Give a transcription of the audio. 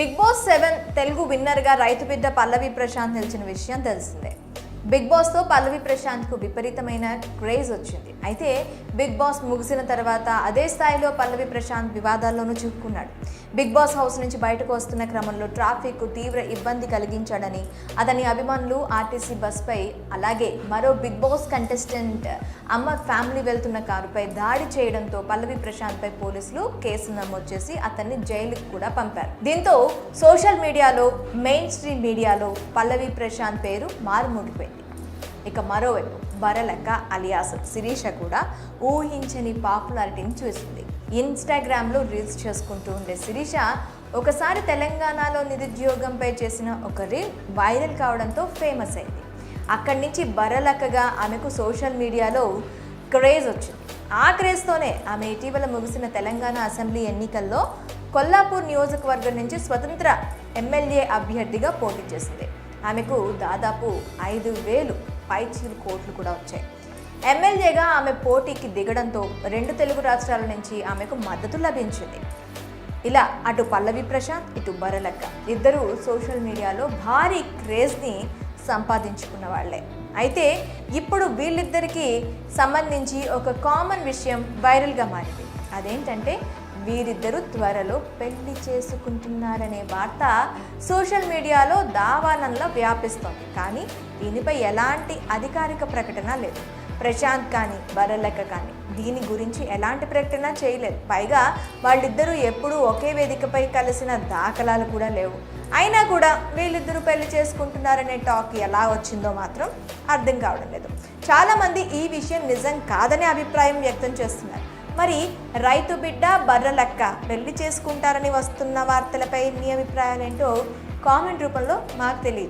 Big Boss seven Telugu విన్నర్గా రైతు బిడ్డ పల్లవి ప్రశాంత్ నిలిచిన విషయం తెలిసిందే. బిగ్ బాస్తో పల్లవి ప్రశాంత్కు విపరీతమైన క్రేజ్ వచ్చింది. అయితే బిగ్ బాస్ ముగిసిన తర్వాత అదే స్థాయిలో పల్లవి ప్రశాంత్ వివాదాల్లోనూ చిక్కుకున్నాడు. బిగ్ బాస్ హౌస్ నుంచి బయటకు వస్తున్న క్రమంలో ట్రాఫిక్ తీవ్ర ఇబ్బంది కలిగించాడని అతని అభిమానులు ఆర్టీసీ బస్పై అలాగే మరో బిగ్ బాస్ కంటెస్టెంట్ అమ్మ ఫ్యామిలీ వెళ్తున్న కారుపై దాడి చేయడంతో పల్లవి ప్రశాంత్పై పోలీసులు కేసు నమోదు చేసి అతన్ని జైలుకు కూడా పంపారు. దీంతో సోషల్ మీడియాలో మెయిన్ స్ట్రీమ్ మీడియాలో పల్లవి ప్రశాంత్ పేరు మారుమోగిపోయింది ఇక మరోవైపు బరలక్క అలియాస్ శిరీష కూడా ఊహించని పాపులారిటీని చూసింది. ఇన్స్టాగ్రామ్లో రీల్స్ చేసుకుంటూ ఉండే శిరీష ఒకసారి తెలంగాణలో నిరుద్యోగంపై చేసిన ఒక రీల్ వైరల్ కావడంతో ఫేమస్ అయింది. అక్కడి నుంచి బరలక్కగా ఆమెకు సోషల్ మీడియాలో క్రేజ్ వచ్చింది. ఆ క్రేజ్తోనే ఆమె ఇటీవల ముగిసిన తెలంగాణ అసెంబ్లీ ఎన్నికల్లో కొల్లాపూర్ నియోజకవర్గం నుంచి స్వతంత్ర ఎమ్మెల్యే అభ్యర్థిగా పోటీ చేసింది. ఆమెకు దాదాపు ఐదు వేలు పైచీలు కోట్లు కూడా వచ్చాయి. ఎమ్మెల్యేగా ఆమె పోటీకి దిగడంతో రెండు తెలుగు రాష్ట్రాల నుంచి ఆమెకు మద్దతు లభించింది. ఇలా అటు పల్లవి ప్రశాంత్ ఇటు బరలక్క. ఇద్దరు సోషల్ మీడియాలో భారీ క్రేజ్ని సంపాదించుకున్న వాళ్ళే. అయితే ఇప్పుడు వీళ్ళిద్దరికీ సంబంధించి ఒక కామన్ విషయం వైరల్గా మారింది. అదేంటంటే వీరిద్దరూ త్వరలో పెళ్ళి చేసుకుంటున్నారనే వార్త సోషల్ మీడియాలో దావానంలా వ్యాపిస్తోంది. కానీ దీనిపై ఎలాంటి అధికారిక ప్రకటన లేదు. ప్రశాంత్ కానీ బరలక్క కానీ దీని గురించి ఎలాంటి ప్రకటన చేయలేదు. పైగా వాళ్ళిద్దరూ ఎప్పుడూ ఒకే వేదికపై కలిసిన దాఖలాలు కూడా లేవు. అయినా కూడా వీళ్ళిద్దరూ పెళ్ళి చేసుకుంటున్నారనే టాక్ ఎలా వచ్చిందో మాత్రం అర్థం కావడం లేదు. చాలామంది ఈ విషయం నిజం కాదనే అభిప్రాయం వ్యక్తం చేస్తున్నారు. మరి రైతు బిడ్డ బర్రలక్క పెళ్ళి చేసుకుంటారని వస్తున్న వార్తలపై మీ అభిప్రాయాలు ఏంటో కామెంట్ రూపంలో మాకు తెలియదు